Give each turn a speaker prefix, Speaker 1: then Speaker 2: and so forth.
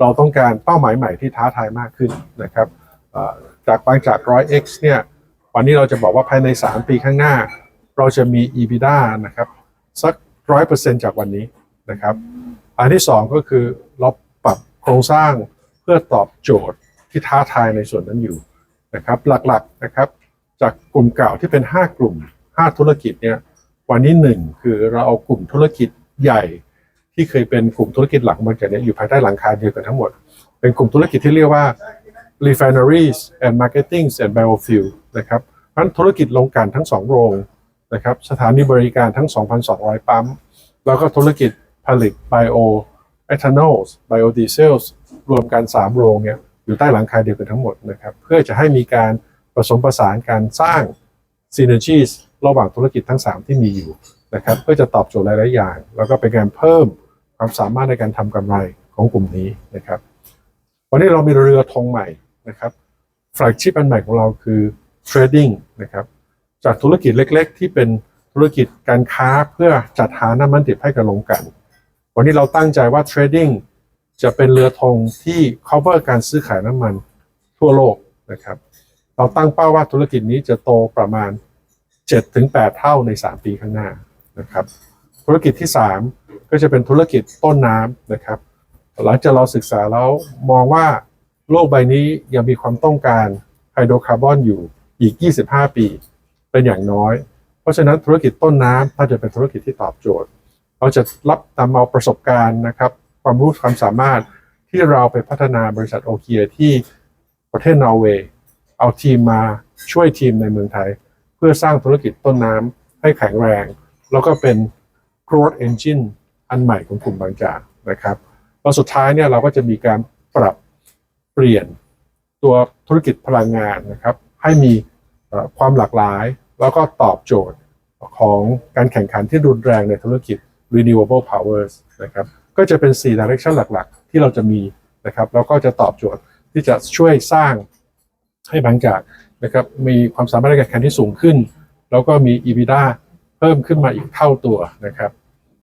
Speaker 1: เราต้องการเป้าหมายใหม่ที่ท้าทายมากขึ้นนะครับจากบางจาก 100x เนี่ยวันนี้เราจะบอกว่าภายใน 3 ปีข้างหน้า เราจะมี EBITDA นะครับสัก 100%จากวันนี้นะครับอันที่ 2 ก็คือเราปรับโครงสร้างเพื่อตอบโจทย์ที่ท้าทายในส่วนนั้นอยู่นะครับหลักๆนะครับจากกลุ่มเก่าที่เป็น 5 กลุ่ม 5 ธุรกิจเนี่ยวันนี้หนึ่งคือเราเอากลุ่มธุรกิจใหญ่ ที่เคยเป็นกลุ่มธุรกิจหลักมาจากเนี้ยอยู่ภายใต้หลังคาเดียวกันทั้งหมด เป็นกลุ่มธุรกิจที่เรียกว่า refineries and marketing and biofuel นะครับเพราะธุรกิจโรงกลั่นทั้ง 2 โรงนะครับสถานีบริการทั้ง 2,200 ปั๊ม แล้วก็ธุรกิจผลิต bio ethanol biodiesel รวมกัน 3 โรงเนี่ยอยู่ใต้หลังคาเดียวกันทั้งหมดนะครับเพื่อจะให้มีการผสมผสานการสร้าง synergies ระหว่างธุรกิจทั้ง 3 ที่มีอยู่นะครับเพื่อจะตอบโจทย์หลาย ๆ อย่าง แล้วก็เป็นการเพิ่ม ความสามารถในการทำกำไรของกลุ่มนี้นะครับ วันนี้เรามีเรือธงใหม่นะครับแฟลกชิพอันใหม่ของเราคือ trading นะครับจากธุรกิจเล็ก ๆ ที่เป็นธุรกิจการค้าเพื่อจัดหาน้ำมันดิบให้กับโรงกัน วันนี้เราตั้งใจว่า trading จะเป็นเรือธงที่ cover การซื้อขายน้ำมันทั่วโลกนะครับ เราตั้งเป้าว่าธุรกิจนี้จะโตประมาณ 7-8 เท่าใน 3 ปีข้างหน้านะครับ ธุรกิจที่ 3 ก็จะเป็นธุรกิจต้นน้ำนะครับ หลังจากเราศึกษาแล้วมองว่าโลกใบนี้ยังมีความต้องการไฮโดรคาร์บอนอยู่อีก 25 ปีเป็นอย่างน้อย เพราะฉะนั้นธุรกิจต้นน้ำถ้าจะเป็นธุรกิจที่ตอบโจทย์ เราจะรับตามเอาประสบการณ์นะครับ ความรู้ความสามารถที่เราไปพัฒนาบริษัทโอเคียที่ประเทศนอร์เวย์เอาทีมมาช่วยทีมในเมืองไทย เพื่อสร้างธุรกิจต้นน้ำให้แข็งแรง แล้วก็เป็น growth engine อันใหม่ของกลุ่มบางจากนะครับแล้วสุดท้ายเนี่ยเราก็จะมีการปรับเปลี่ยนตัวธุรกิจพลังงานนะครับให้มีความหลากหลาย แล้วก็ตอบโจทย์ของการแข่งขันที่รุนแรงในธุรกิจ renewable powers นะครับก็จะเป็น 4 direction หลักๆ ที่เราจะมีนะครับแล้วก็จะตอบโจทย์ที่จะช่วยสร้างให้บางจากนะครับมีความสามารถในการแข่งขันที่สูงขึ้น แล้วก็มี EBITDA พิ่มขึ้นมาอีกเท่าตัวนะครับ